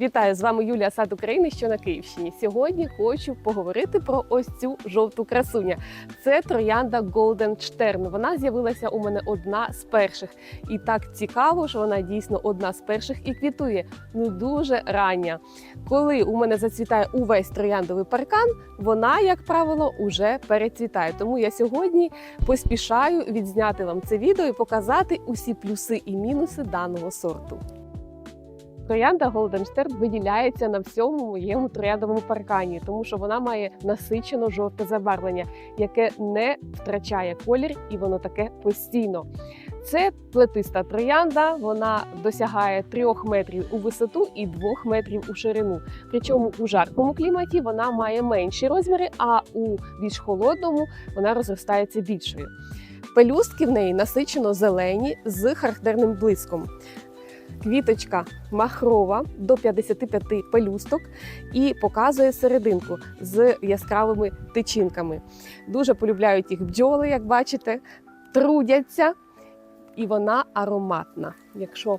Вітаю з вами Юлія Сад України, що на Київщині. Сьогодні хочу поговорити про ось цю жовту красуня. Це троянда Golden Stern. Вона з'явилася у мене одна з перших. І так цікаво, що вона дійсно одна з перших і квітує ну дуже рання. Коли у мене зацвітає увесь трояндовий паркан, вона, як правило, уже перецвітає. Тому я сьогодні поспішаю відзняти вам це відео і показати усі плюси і мінуси даного сорту. Троянда Golden виділяється на всьому моєму трояндовому паркані, тому що вона має насичено жовте забарвлення, яке не втрачає колір, і воно таке постійно. Це плетиста троянда, вона досягає 3 метрів у висоту і 2 метрів у ширину. Причому у жаркому кліматі вона має менші розміри, а у більш холодному вона розростається більшою. Пелюстки в неї насичено зелені з характерним блиском. Квіточка махрова до 55 пелюсток і показує серединку з яскравими тичинками. Дуже полюбляють їх бджоли, як бачите, трудяться, і вона ароматна. Якщо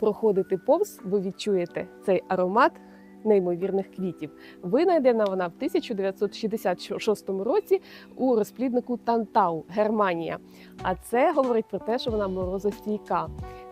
проходити повз, ви відчуєте цей аромат неймовірних квітів. Винайдена вона в 1966 році у розпліднику Тантау, Германія. А це говорить про те, що вона морозостійка.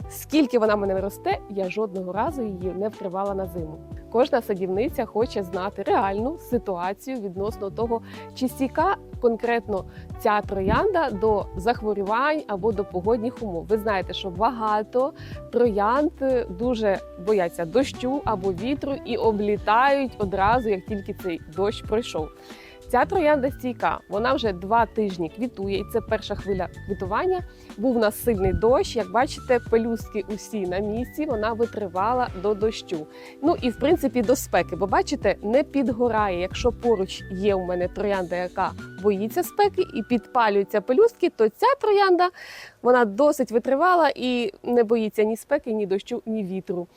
Скільки вона мене росте, я жодного разу її не вкривала на зиму. Кожна садівниця хоче знати реальну ситуацію відносно того, чи стійка конкретно ця троянда до захворювань або до погодних умов. Ви знаєте, що багато троянд дуже бояться дощу або вітру і облітають одразу, як тільки цей дощ пройшов. Ця троянда стійка, вона вже два тижні квітує, і це перша хвиля квітування. Був у нас сильний дощ. Як бачите, пелюстки усі на місці. Вона витривала до дощу. Ну і в принципі до спеки. Бо бачите, не підгорає. Якщо поруч є у мене троянда, яка боїться спеки і підпалюються пелюстки, то ця троянда вона досить витривала і не боїться ні спеки, ні дощу, ні вітру.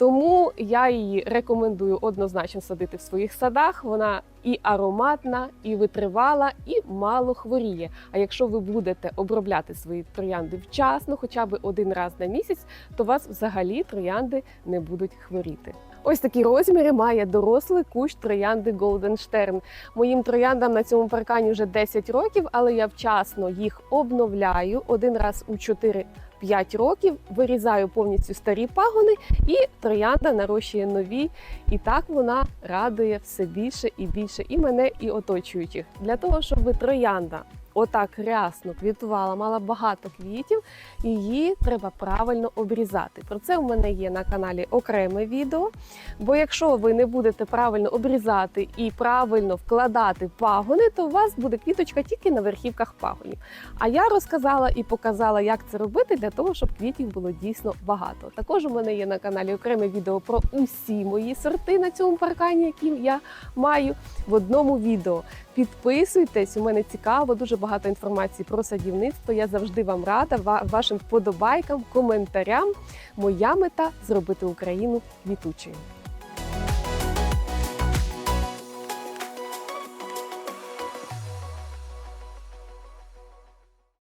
Тому я її рекомендую однозначно садити в своїх садах. Вона і ароматна, і витривала, і мало хворіє. А якщо ви будете обробляти свої троянди вчасно, хоча б один раз на місяць, то у вас взагалі троянди не будуть хворіти. Ось такі розміри має дорослий кущ троянди Stern. Моїм трояндам на цьому паркані вже 10 років, але я вчасно їх обновляю один раз у 4 5 років вирізаю повністю старі пагони, і троянда нарощує нові. І так вона радує все більше і більше і мене, і оточуючих. Для того, щоб троянда отак рясно квітувала, мала багато квітів, її треба правильно обрізати. Про це у мене є на каналі окреме відео. Бо якщо ви не будете правильно обрізати і правильно вкладати пагони, то у вас буде квіточка тільки на верхівках пагонів. А я розказала і показала, як це робити для того, щоб квітів було дійсно багато. Також у мене є на каналі окреме відео про усі мої сорти на цьому паркані, які я маю в одному відео. Підписуйтесь, у мене цікаво, дуже багато інформації про садівництво. Я завжди вам рада, вашим вподобайкам, коментарям. Моя мета зробити Україну квітучою.